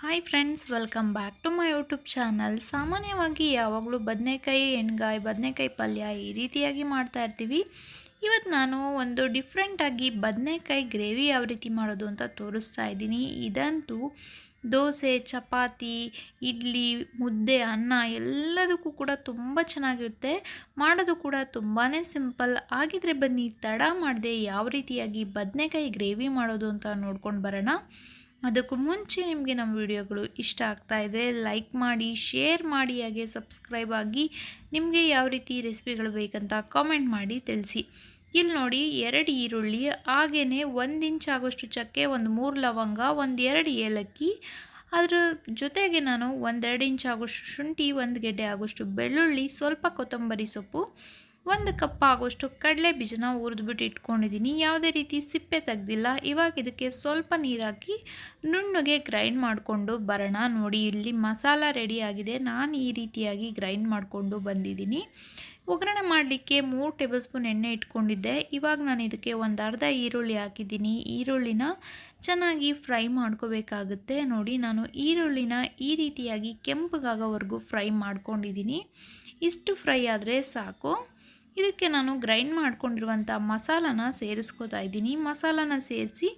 Hi friends welcome back to my YouTube channel ಸಾಮಾನ್ಯವಾಗಿ ಯಾವಾಗಲೂ ಬದನೆಕಾಯಿ ಎಣ್ಗಾಯಿ, ಬದನೆಕಾಯಿ ಪಲ್ಯ ಈ ರೀತಿಯಾಗಿ ಮಾಡ್ತಾ ಇರ್ತೀವಿ. ಇವತ್ತು ನಾನು ಒಂದು ಡಿಫ್ರೆಂಟಾಗಿ ಬದನೆಕಾಯಿ ಗ್ರೇವಿ ಯಾವ ರೀತಿ ಮಾಡೋದು ಅಂತ ತೋರಿಸ್ತಾ ಇದ್ದೀನಿ. ಇದಂತೂ ದೋಸೆ, ಚಪಾತಿ, ಇಡ್ಲಿ, ಮುದ್ದೆ, ಅನ್ನ ಎಲ್ಲದಕ್ಕೂ ಕೂಡ ತುಂಬ ಚೆನ್ನಾಗಿರುತ್ತೆ. ಮಾಡೋದು ಕೂಡ ತುಂಬಾ ಸಿಂಪಲ್ ಆಗಿದ್ರೆ ಬನ್ನಿ, ತಡ ಮಾಡದೆ ಯಾವ ರೀತಿಯಾಗಿ ಬದನೆಕಾಯಿ ಗ್ರೇವಿ ಮಾಡೋದು ಅಂತ ನೋಡ್ಕೊಂಡು ಬರೋಣ. ಅದಕ್ಕೂ ಮುಂಚೆ ನಿಮಗೆ ನಮ್ಮ ವಿಡಿಯೋಗಳು ಇಷ್ಟ ಆಗ್ತಾ ಇದ್ದರೆ ಲೈಕ್ ಮಾಡಿ, ಶೇರ್ ಮಾಡಿ, ಹಾಗೆ ಸಬ್ಸ್ಕ್ರೈಬ್ ಆಗಿ ನಿಮಗೆ ಯಾವ ರೀತಿ ರೆಸಿಪಿಗಳು ಬೇಕಂತ ಕಾಮೆಂಟ್ ಮಾಡಿ ತಿಳಿಸಿ. ಇಲ್ಲಿ ನೋಡಿ ಎರಡು ಈರುಳ್ಳಿ ಹಾಗೆಯೇ ಒಂದು ಇಂಚ್ ಆಗೋಷ್ಟು ಚಕ್ಕೆ, ಒಂದು ಮೂರು ಲವಂಗ, ಒಂದು ಎರಡು ಏಲಕ್ಕಿ. ಅದರ ಜೊತೆಗೆ ನಾನು ಒಂದೆರಡು ಇಂಚ್ ಆಗೋಷ್ಟು ಶುಂಠಿ, ಒಂದು ಗೆಡ್ಡೆ ಆಗೋಷ್ಟು ಬೆಳ್ಳುಳ್ಳಿ, ಸ್ವಲ್ಪ ಕೊತ್ತಂಬರಿ ಸೊಪ್ಪು ಒಂದು ಕಪ್ ಆಗೋಷ್ಟು ಕಡಲೆ ಬೀಜನ ಹುರಿದ್ಬಿಟ್ಟು ಇಟ್ಕೊಂಡಿದ್ದೀನಿ. ಯಾವುದೇ ರೀತಿ ಸಿಪ್ಪೆ ತೆಗ್ದಿಲ್ಲ. ಇವಾಗ ಇದಕ್ಕೆ ಸ್ವಲ್ಪ ನೀರಾಕಿ ನುಣ್ಣಗೆ ಗ್ರೈಂಡ್ ಮಾಡಿಕೊಂಡು ಬರೋಣ. ನೋಡಿ, ಇಲ್ಲಿ ಮಸಾಲ ರೆಡಿ ಆಗಿದೆ. ನಾನು ಈ ರೀತಿಯಾಗಿ ಗ್ರೈಂಡ್ ಮಾಡಿಕೊಂಡು ಬಂದಿದ್ದೀನಿ. ಒಗ್ಗರಣೆ ಮಾಡಲಿಕ್ಕೆ ಮೂರು ಟೇಬಲ್ ಸ್ಪೂನ್ ಎಣ್ಣೆ ಇಟ್ಕೊಂಡಿದ್ದೆ. ಇವಾಗ ನಾನು ಇದಕ್ಕೆ ಒಂದು ಅರ್ಧ ಈರುಳ್ಳಿ ಹಾಕಿದ್ದೀನಿ. ಈರುಳ್ಳಿನ ಚೆನ್ನಾಗಿ ಫ್ರೈ ಮಾಡ್ಕೋಬೇಕಾಗುತ್ತೆ. ನೋಡಿ, ನಾನು ಈರುಳ್ಳಿನ ಈ ರೀತಿಯಾಗಿ ಕೆಂಪಗಾಗೋವರೆಗೂ ಫ್ರೈ ಮಾಡ್ಕೊಂಡಿದ್ದೀನಿ. ಇಷ್ಟು ಫ್ರೈ ಆದರೆ ಸಾಕು. ಇದಕ್ಕೆ ನಾನು ಗ್ರೈಂಡ್ ಮಾಡ್ಕೊಂಡಿರುವಂಥ ಮಸಾಲಾನ ಸೇರಿಸ್ಕೋತಾ ಇದ್ದೀನಿ. ಮಸಾಲಾನ ಸೇರಿಸಿ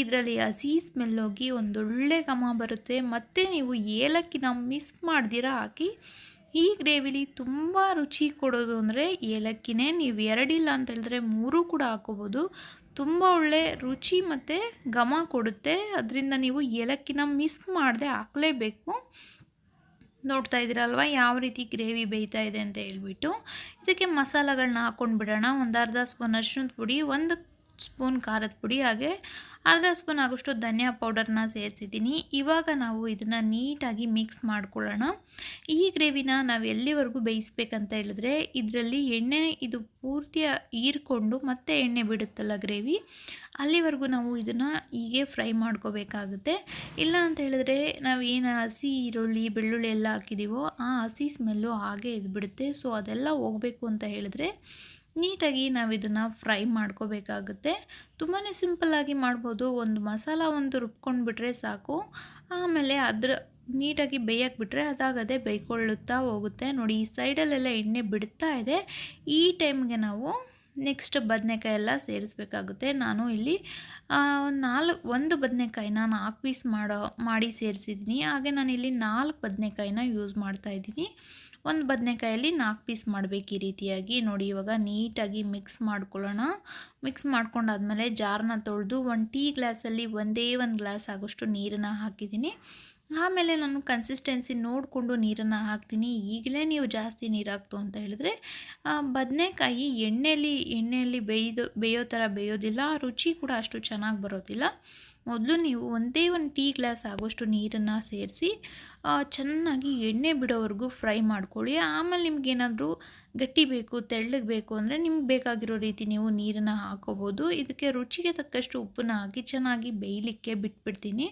ಇದರಲ್ಲಿ ಹಸಿ ಸ್ಮೆಲ್ ಹೋಗಿ ಒಂದೊಳ್ಳೆ ಘಮ ಬರುತ್ತೆ. ಮತ್ತು ನೀವು ಏಲಕ್ಕಿನ ಮಿಸ್ ಮಾಡ್ದಿರ ಹಾಕಿ ಈ ಗ್ರೇವಿಲಿ ತುಂಬ ರುಚಿ ಕೊಡೋದು ಅಂದರೆ ಏಲಕ್ಕಿನೇ. ನೀವು ಎರಡಿಲ್ಲ ಅಂತ ಹೇಳಿದ್ರೆ ಮೂರು ಕೂಡ ಹಾಕೋಬೋದು. ತುಂಬ ಒಳ್ಳೆ ರುಚಿ ಮತ್ತು ಘಮ ಕೊಡುತ್ತೆ. ಅದರಿಂದ ನೀವು ಏಲಕ್ಕಿನ ಮಿಸ್ ಮಾಡದೆ ಹಾಕಲೇಬೇಕು. ನೋಡ್ತಾ ಇದ್ದೀರಲ್ವ? ಯಾವ ರೀತಿ ಗ್ರೇವಿ ಬೇಯ್ತಾ ಇದೆ ಅಂತ ಹೇಳ್ಬಿಟ್ಟು ಇದಕ್ಕೆ ಮಸಾಲೆಗಳನ್ನ ಹಾಕ್ಕೊಂಡು ಬಿಡೋಣ ಒಂದು ಅರ್ಧ ಸ್ಪೂನ್ ಅರ್ಶಿನದ ಪುಡಿ ಒಂದು ಸ್ಪೂನ್ ಖಾರದ ಪುಡಿ ಹಾಗೆ ಅರ್ಧ ಸ್ಪೂನ್ ಆಗೋಷ್ಟು ಧನಿಯಾ ಪೌಡರ್ನ ಸೇರಿಸಿದ್ದೀನಿ. ಇವಾಗ ನಾವು ಇದನ್ನು ನೀಟಾಗಿ ಮಿಕ್ಸ್ ಮಾಡ್ಕೊಳ್ಳೋಣ. ಈ ಗ್ರೇವಿನ ನಾವು ಎಲ್ಲಿವರೆಗೂ ಬೇಯಿಸ್ಬೇಕಂತ ಹೇಳಿದ್ರೆ ಇದರಲ್ಲಿ ಎಣ್ಣೆ ಇದು ಪೂರ್ತಿ ಹೀರ್ಕೊಂಡು ಮತ್ತೆ ಎಣ್ಣೆ ಬಿಡುತ್ತಲ್ಲ ಗ್ರೇವಿ, ಅಲ್ಲಿವರೆಗೂ ನಾವು ಇದನ್ನು ಹೀಗೆ ಫ್ರೈ ಮಾಡ್ಕೋಬೇಕಾಗುತ್ತೆ. ಇಲ್ಲ ಅಂತ ಹೇಳಿದ್ರೆ ನಾವು ಏನು ಹಸಿ ಈರುಳ್ಳಿ, ಬೆಳ್ಳುಳ್ಳಿ ಎಲ್ಲ ಹಾಕಿದ್ದೀವೋ ಆ ಹಸಿ ಸ್ಮೆಲ್ಲು ಹಾಗೆ ಇದ್ಬಿಡುತ್ತೆ. ಸೊ ಅದೆಲ್ಲ ಹೋಗಬೇಕು ಅಂತ ಹೇಳಿದ್ರೆ ನೀಟಾಗಿ ನಾವು ಇದನ್ನು ಫ್ರೈ ಮಾಡ್ಕೋಬೇಕಾಗುತ್ತೆ. ತುಂಬಾ ಸಿಂಪಲ್ಲಾಗಿ ಮಾಡ್ಬೋದು. ಒಂದು ಮಸಾಲ ಒಂದು ರುಬ್ಕೊಂಡು ಬಿಟ್ಟರೆ ಸಾಕು. ಆಮೇಲೆ ಅದ್ರ ನೀಟಾಗಿ ಬೇಯಕ್ಕೆ ಬಿಟ್ಟರೆ ಅದಾಗದೇ ಬೇಯ್ಕೊಳ್ಳುತ್ತಾ ಹೋಗುತ್ತೆ. ನೋಡಿ, ಈ ಸೈಡಲ್ಲೆಲ್ಲ ಎಣ್ಣೆ ಬಿಡ್ತಾ ಇದೆ. ಈ ಟೈಮ್ಗೆ ನಾವು ನೆಕ್ಸ್ಟ್ ಬದನೆಕಾಯಿ ಎಲ್ಲ ಸೇರಿಸ್ಬೇಕಾಗುತ್ತೆ. ನಾನು ಇಲ್ಲಿ ನಾಲ್ಕು, ಒಂದು ಬದನೆಕಾಯಿನ ನಾಲ್ಕು ಪೀಸ್ ಮಾಡೋ, ಮಾಡಿ ಸೇರಿಸಿದ್ದೀನಿ. ಹಾಗೆ ನಾನು ಇಲ್ಲಿ ನಾಲ್ಕು ಬದನೆಕಾಯಿನ ಯೂಸ್ ಮಾಡ್ತಾ ಇದ್ದೀನಿ. ಒಂದು ಬದನೆಕಾಯಲ್ಲಿ ನಾಲ್ಕು ಪೀಸ್ ಮಾಡಬೇಕು ಈ ರೀತಿಯಾಗಿ. ನೋಡಿ, ಇವಾಗ ನೀಟಾಗಿ ಮಿಕ್ಸ್ ಮಾಡ್ಕೊಳ್ಳೋಣ. ಮಿಕ್ಸ್ ಮಾಡ್ಕೊಂಡಾದ್ಮೇಲೆ ಜಾರನ್ನ ತೊಳೆದು, ಒಂದು ಟೀ ಗ್ಲಾಸಲ್ಲಿ ಒಂದೇ ಒಂದು ಗ್ಲಾಸ್ ಆಗೋಷ್ಟು ನೀರನ್ನು ಹಾಕಿದ್ದೀನಿ. ಆಮೇಲೆ ನಾನು ಕನ್ಸಿಸ್ಟೆನ್ಸಿ ನೋಡಿಕೊಂಡು ನೀರನ್ನು ಹಾಕ್ತೀನಿ. ಈಗಲೇ ನೀವು ಜಾಸ್ತಿ ನೀರು ಹಾಕ್ತು ಅಂತ ಹೇಳಿದ್ರೆ ಬದನೆಕಾಯಿ ಎಣ್ಣೆಯಲ್ಲಿ ಎಣ್ಣೆಯಲ್ಲಿ ಬೇಯ್ದು, ಬೇಯೋ ಥರ ಬೇಯೋದಿಲ್ಲ. ರುಚಿ ಕೂಡ ಅಷ್ಟು ಚೆನ್ನಾಗಿ ಬರೋದಿಲ್ಲ. ಮೊದಲು ನೀವು ಒಂದೇ ಒಂದು ಟೀ ಗ್ಲಾಸ್ ಆಗೋಷ್ಟು ನೀರನ್ನು ಸೇರಿಸಿ ಚೆನ್ನಾಗಿ ಎಣ್ಣೆ ಬಿಡೋವರೆಗೂ ಫ್ರೈ ಮಾಡ್ಕೊಳ್ಳಿ. ಆಮೇಲೆ ನಿಮಗೇನಾದರೂ ಗಟ್ಟಿ ಬೇಕು, ತೆಳ್ಳಗೆ ಬೇಕು ಅಂದರೆ ನಿಮ್ಗೆ ಬೇಕಾಗಿರೋ ರೀತಿ ನೀವು ನೀರನ್ನು ಹಾಕೋಬೋದು. ಇದಕ್ಕೆ ರುಚಿಗೆ ತಕ್ಕಷ್ಟು ಉಪ್ಪನ್ನ ಹಾಕಿ ಚೆನ್ನಾಗಿ ಬೇಯಲಿಕ್ಕೆ ಬಿಟ್ಬಿಡ್ತೀನಿ.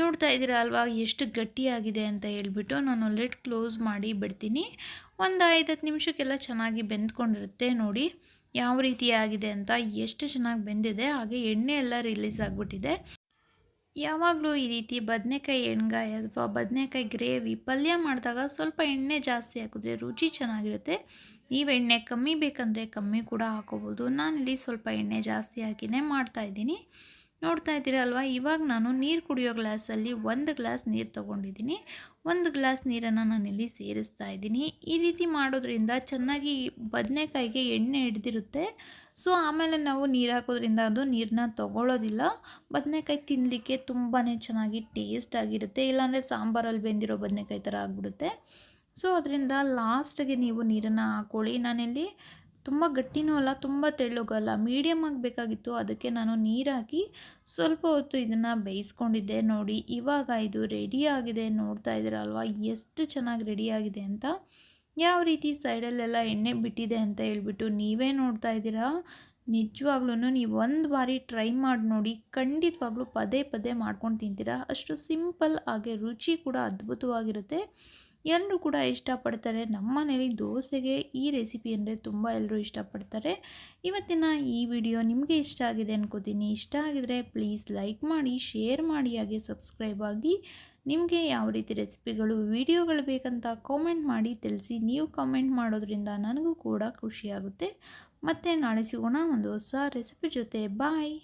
ನೋಡ್ತಾ ಇದ್ದೀರಾ ಅಲ್ವಾ? ಎಷ್ಟು ಗಟ್ಟಿಯಾಗಿದೆ ಅಂತ ಹೇಳ್ಬಿಟ್ಟು ನಾನು ಲೆಟ್ ಕ್ಲೋಸ್ ಮಾಡಿ ಬಿಡ್ತೀನಿ. ಒಂದು ಐದತ್ತು ನಿಮಿಷಕ್ಕೆಲ್ಲ ಚೆನ್ನಾಗಿ ಬೆಂದ್ಕೊಂಡಿರುತ್ತೆ ನೋಡಿ. ಯಾವ ರೀತಿ ಆಗಿದೆ ಅಂತ ಎಷ್ಟು ಚೆನ್ನಾಗಿ ಬೆಂದಿದೆ. ಹಾಗೆ ಎಣ್ಣೆ ಎಲ್ಲ ರಿಲೀಸ್ ಆಗಿಬಿಟ್ಟಿದೆ. ಯಾವಾಗಲೂ ಈ ರೀತಿ ಬದನೆಕಾಯಿ ಎಣ್ಗಾಯಿ ಅಥವಾ ಬದನೆಕಾಯಿ ಗ್ರೇವಿ ಪಲ್ಯ ಮಾಡಿದಾಗ ಸ್ವಲ್ಪ ಎಣ್ಣೆ ಜಾಸ್ತಿ ಹಾಕಿದ್ರೆ ರುಚಿ ಚೆನ್ನಾಗಿರುತ್ತೆ. ನೀವು ಎಣ್ಣೆ ಕಮ್ಮಿ ಬೇಕಂದರೆ ಕಮ್ಮಿ ಕೂಡ ಹಾಕೋಬೋದು. ನಾನಿಲ್ಲಿ ಸ್ವಲ್ಪ ಎಣ್ಣೆ ಜಾಸ್ತಿ ಹಾಕಿನೇ ಮಾಡ್ತಾಯಿದ್ದೀನಿ ನೋಡ್ತಾ ಅಲ್ವಾ? ಇವಾಗ ನಾನು ನೀರು ಕುಡಿಯೋ ಗ್ಲಾಸಲ್ಲಿ ಒಂದು ಗ್ಲಾಸ್ ನೀರು ತೊಗೊಂಡಿದ್ದೀನಿ. ಒಂದು ಗ್ಲಾಸ್ ನೀರನ್ನು ನಾನಿಲ್ಲಿ ಸೇರಿಸ್ತಾ ಇದ್ದೀನಿ. ಈ ರೀತಿ ಮಾಡೋದ್ರಿಂದ ಚೆನ್ನಾಗಿ ಬದನೆಕಾಯಿಗೆ ಎಣ್ಣೆ ಹಿಡ್ದಿರುತ್ತೆ. ಸೊ, ಆಮೇಲೆ ನಾವು ನೀರು ಹಾಕೋದ್ರಿಂದ ಅದು ನೀರನ್ನ ತೊಗೊಳ್ಳೋದಿಲ್ಲ ಬದನೆಕಾಯಿ ತಿನ್ನಲಿಕ್ಕೆ ತುಂಬಾ ಚೆನ್ನಾಗಿ ಟೇಸ್ಟ್ ಆಗಿರುತ್ತೆ. ಇಲ್ಲಾಂದರೆ ಸಾಂಬಾರಲ್ಲಿ ಬೆಂದಿರೋ ಬದನೆಕಾಯಿ ಥರ ಆಗಿಬಿಡುತ್ತೆ. ಸೊ, ಅದರಿಂದ ಲಾಸ್ಟಿಗೆ ನೀವು ನೀರನ್ನು ಹಾಕ್ಕೊಳ್ಳಿ ನಾನಿಲ್ಲಿ ತುಂಬ ಗಟ್ಟಿನೂ ಅಲ್ಲ, ತುಂಬ ತೆಳ್ಳಗಲ್ಲ ಮೀಡಿಯಮ್ ಆಗಬೇಕಾಗಿತ್ತು ಅದಕ್ಕೆ ನಾನು ನೀರು ಹಾಕಿ ಸ್ವಲ್ಪ ಹೊತ್ತು ಇದನ್ನು ಬೇಯಿಸ್ಕೊಂಡಿದ್ದೆ ನೋಡಿ. ಇವಾಗ ಇದು ರೆಡಿ ಆಗಿದೆ ನೋಡ್ತಾ ಇದ್ದೀರಲ್ವ ಎಷ್ಟು ಚೆನ್ನಾಗಿ ರೆಡಿಯಾಗಿದೆ ಅಂತ. ಯಾವ ರೀತಿ ಸೈಡಲ್ಲೆಲ್ಲ ಎಣ್ಣೆ ಬಿಟ್ಟಿದೆ ಅಂತ ಹೇಳ್ಬಿಟ್ಟು ನೀವೇ ನೋಡ್ತಾ ಇದ್ದೀರಾ? ನಿಜವಾಗ್ಲೂ ನೀವು ಒಂದು ಬಾರಿ ಟ್ರೈ ಮಾಡಿ ನೋಡಿ. ಖಂಡಿತವಾಗ್ಲೂ ಪದೇ ಪದೇ ಮಾಡ್ಕೊಂಡು ತಿಂತೀರಾ. ಅಷ್ಟು ಸಿಂಪಲ್ ಹಾಗೆ ರುಚಿ ಕೂಡ ಅದ್ಭುತವಾಗಿರುತ್ತೆ. ಎಲ್ಲರೂ ಕೂಡ ಇಷ್ಟಪಡ್ತಾರೆ. ನಮ್ಮ ಮನೇಲಿ ದೋಸೆಗೆ ಈ ರೆಸಿಪಿ ಅಂದರೆ ತುಂಬ ಎಲ್ಲರೂ ಇಷ್ಟಪಡ್ತಾರೆ. ಇವತ್ತಿನ ಈ ವಿಡಿಯೋ ನಿಮಗೆ ಇಷ್ಟ ಆಗಿದೆ ಅನ್ಕೋತೀನಿ. ಇಷ್ಟ ಆಗಿದರೆ ಪ್ಲೀಸ್ ಲೈಕ್ ಮಾಡಿ, ಶೇರ್ ಮಾಡಿ, ಹಾಗೆ ಸಬ್ಸ್ಕ್ರೈಬ್ ಆಗಿ. ನಿಮಗೆ ಯಾವ ರೀತಿ ರೆಸಿಪಿಗಳು, ವಿಡಿಯೋಗಳು ಬೇಕಂತ ಕಾಮೆಂಟ್ ಮಾಡಿ ತಿಳಿಸಿ. ನೀವು ಕಾಮೆಂಟ್ ಮಾಡೋದ್ರಿಂದ ನನಗೂ ಕೂಡ ಖುಷಿಯಾಗುತ್ತೆ ಮತ್ತು ನಾಳೆ ಸಿಗೋಣ ಒಂದು ಹೊಸ ರೆಸಿಪಿ ಜೊತೆ. ಬಾಯ್